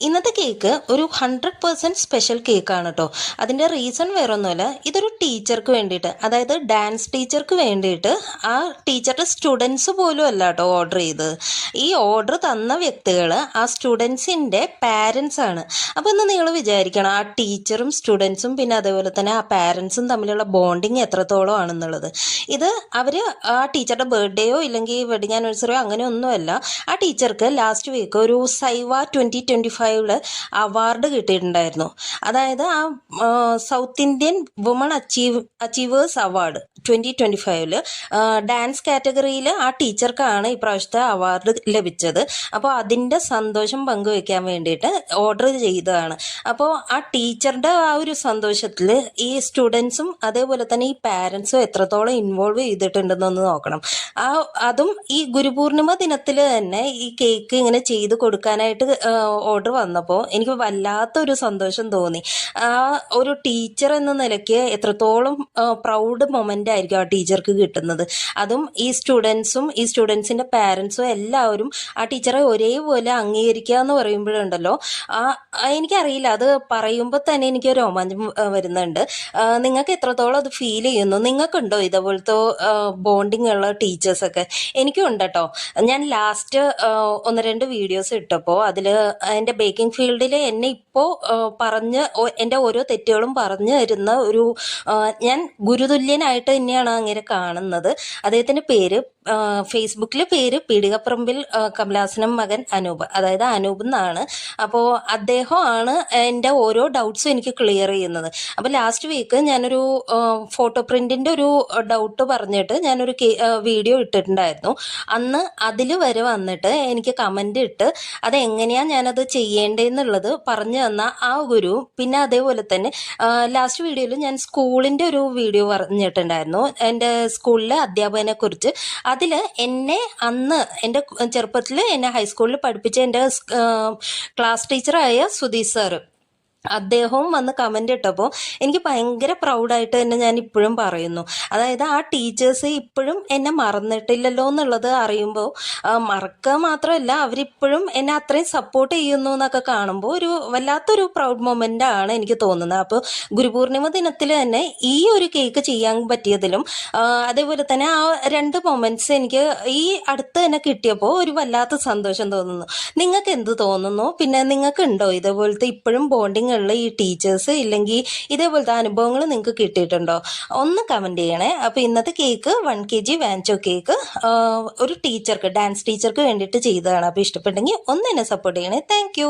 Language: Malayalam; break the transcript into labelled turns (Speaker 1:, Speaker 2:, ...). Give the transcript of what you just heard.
Speaker 1: ഇന്നത്തെ കേക്ക് ഒരു ഹൺഡ്രഡ് പേഴ്സന്റ് സ്പെഷ്യൽ കേക്കാണ് കേട്ടോ അതിന്റെ റീസൺ വേറൊന്നുമല്ല. ഇതൊരു ടീച്ചർക്ക് വേണ്ടിയിട്ട് അതായത് ഡാൻസ് ടീച്ചർക്ക് വേണ്ടിയിട്ട് ആ ടീച്ചറുടെ സ്റ്റുഡൻസ് പോലും അല്ല കേട്ടോ ഓർഡർ ചെയ്ത് ഈ ഓർഡർ തന്ന വ്യക്തികൾ ആ സ്റ്റുഡൻസിന്റെ പാരൻസ് ആണ്. അപ്പോൾ ഒന്ന് നിങ്ങൾ വിചാരിക്കണം ആ ടീച്ചറും സ്റ്റുഡൻസും പിന്നെ അതേപോലെ തന്നെ ആ പാരൻസും തമ്മിലുള്ള ബോണ്ടിങ് എത്രത്തോളം ആണെന്നുള്ളത്. ഇത് അവർ ആ ടീച്ചറുടെ ബർത്ത്ഡേയോ ഇല്ലെങ്കിൽ വെഡിങ് ആനിവേഴ്സറിയോ അങ്ങനെയൊന്നുമല്ല ആ ടീച്ചർക്ക് ലാസ്റ്റ് വീക്ക് ഒരു സൈവ ട്വന്റി ട്വന്റി ഫൈവിൽ അവാർഡ് കിട്ടിയിട്ടുണ്ടായിരുന്നു. അതായത് ആ South Indian woman achieve achievers award twenty twenty ഫൈവിൽ ഡാൻസ് കാറ്റഗറിയിൽ ആ ടീച്ചർക്കാണ് ഇപ്രാവശ്യത്തെ അവാർഡ് ലഭിച്ചത്. അപ്പോൾ അതിന്റെ സന്തോഷം പങ്കുവെക്കാൻ വേണ്ടിയിട്ട് ഓർഡർ ചെയ്തതാണ്. അപ്പോൾ ആ ടീച്ചറുടെ ആ ഒരു സന്തോഷത്തിൽ ഈ സ്റ്റുഡൻസും അതേപോലെ തന്നെ ഈ പാരൻസും എത്രത്തോളം ഇൻവോൾവ് ചെയ്തിട്ടുണ്ടെന്നൊന്ന് നോക്കണം. ആ അതും ഈ ഗുരുപൂർണിമ ദിനത്തിൽ തന്നെ ഈ കേക്ക് ഇങ്ങനെ ചെയ്ത് കൊടുക്കാനായിട്ട് ഓർഡർ വന്നപ്പോൾ എനിക്ക് വല്ലാത്തൊരു സന്തോഷം തോന്നി. ആ ഒരു ടീച്ചർ എന്ന നിലയ്ക്ക് എത്രത്തോളം പ്രൗഡ് മൊമെന്റ് ആയിരിക്കും ആ ടീച്ചർക്ക് കിട്ടുന്നത്. അതും ഈ സ്റ്റുഡൻസും ഈ സ്റ്റുഡൻസിന്റെ പാരൻസും എല്ലാവരും ആ ടീച്ചറെ ഒരേപോലെ അംഗീകരിക്കുക എന്ന് പറയുമ്പോഴുണ്ടല്ലോ ആ ആ, എനിക്കറിയില്ല. അത് പറയുമ്പോൾ തന്നെ എനിക്ക് രോമാഞ്ചം വരുന്നുണ്ട്. നിങ്ങൾക്ക് എത്രത്തോളം അത് ഫീൽ ചെയ്യുന്നു? നിങ്ങൾക്കുണ്ടോ ഇതേപോലത്തെ ബോണ്ടിങ് ഉള്ള ടീച്ചേഴ്സൊക്കെ എനിക്കും ഉണ്ട് കേട്ടോ ഞാൻ ലാസ്റ്റ് ഒന്ന് രണ്ട് വീഡിയോസ് ഇട്ടപ്പോൾ അതിൽ എന്റെ ബേക്കിംഗ് ഫീൽഡിൽ എന്നെ ഇപ്പോൾ പറഞ്ഞ് എന്റെ ഓരോ തെറ്റുകളും പറഞ്ഞു തരുന്ന ഒരു ഞാൻ ഗുരുതുല്യനായിട്ട് തന്നെയാണ് അങ്ങനെ കാണുന്നത്. അദ്ദേഹത്തിന്റെ പേര് ഫേസ്ബുക്കിൽ പേര് പീടികപ്പറമ്പിൽ കമലാസനം മകൻ അനൂപ്. അതായത് അനൂപ് എന്നാണ്. അപ്പോൾ അദ്ദേഹമാണ് എന്റെ ഓരോ ഡൗട്ട്സും എനിക്ക് ക്ലിയർ ചെയ്യുന്നത്. അപ്പോൾ ലാസ്റ്റ് വീക്ക് ഞാനൊരു ഫോട്ടോ പ്രിന്റിന്റെ ഒരു ഡൗട്ട് പറഞ്ഞിട്ട് ഞാനൊരു വീഡിയോ ഇട്ടിട്ടുണ്ടായിരുന്നു. അന്ന് അതിൽ വരെ വന്നിട്ട് എനിക്ക് കമന്റ് ഇട്ട് അത് എങ്ങനെയാണ് ഞാനത് ചെയ്യേണ്ടതെന്നുള്ളത് പറഞ്ഞു തന്ന ആ ഗുരു പിന്നെ അതേപോലെ തന്നെ ലാസ്റ്റ് വീഡിയോയിൽ ഞാൻ സ്കൂളിന്റെ ഒരു വീഡിയോ പറഞ്ഞിട്ടുണ്ടായിരുന്നു. എന്റെ സ്കൂളിലെ അധ്യാപകനെ കുറിച്ച് അതിൽ എന്നെ അന്ന് എന്റെ ചെറുപ്പത്തിൽ എന്നെ ഹൈസ്കൂളിൽ പഠിപ്പിച്ച എന്റെ ക്ലാസ് ടീച്ചറായ സുധീഷ് സാറ് അദ്ദേഹവും വന്ന് കമന്റ് ഇട്ടപ്പോൾ എനിക്ക് ഭയങ്കര പ്രൗഡായിട്ട് തന്നെ ഞാൻ ഇപ്പോഴും പറയുന്നു. അതായത് ആ ടീച്ചേഴ്സ് ഇപ്പോഴും എന്നെ മറന്നിട്ടില്ലല്ലോ എന്നുള്ളത് അറിയുമ്പോൾ മറക്കുക മാത്രമല്ല അവരിപ്പോഴും എന്നെ അത്രയും സപ്പോർട്ട് ചെയ്യുന്നു എന്നൊക്കെ കാണുമ്പോൾ ഒരു വല്ലാത്തൊരു പ്രൗഡ് മൊമെന്റ് ആണ് എനിക്ക് തോന്നുന്നത്. അപ്പോൾ ഗുരുപൂർണിമ ദിനത്തിൽ തന്നെ ഈ ഒരു കേക്ക് ചെയ്യാൻ പറ്റിയതിലും അതേപോലെ തന്നെ ആ രണ്ട് മൊമെന്റ്സ് എനിക്ക് ഈ അടുത്ത് തന്നെ കിട്ടിയപ്പോൾ ഒരു വല്ലാത്ത സന്തോഷം തോന്നുന്നു. നിങ്ങൾക്ക് എന്ത് തോന്നുന്നു? പിന്നെ നിങ്ങൾക്ക് ഉണ്ടോ ഇതേപോലത്തെ ഇപ്പോഴും ബോണ്ടിങ് ഉള്ള ഈ ടീച്ചേഴ്സ് ഇല്ലെങ്കിൽ ഇതേപോലത്തെ അനുഭവങ്ങൾ നിങ്ങൾക്ക് കിട്ടിയിട്ടുണ്ടോ? ഒന്ന് കമന്റ് ചെയ്യണേ. അപ്പോൾ ഇന്നത്തെ കേക്ക് വൺ കെ ജി വാൻചോ കേക്ക് ഒരു ടീച്ചർക്ക് ഡാൻസ് ടീച്ചർക്ക് വേണ്ടിയിട്ട് ചെയ്തതാണ്. അപ്പോൾ ഇഷ്ടപ്പെട്ടെങ്കിൽ ഒന്ന് എന്നെ സപ്പോർട്ട് ചെയ്യണേ. താങ്ക്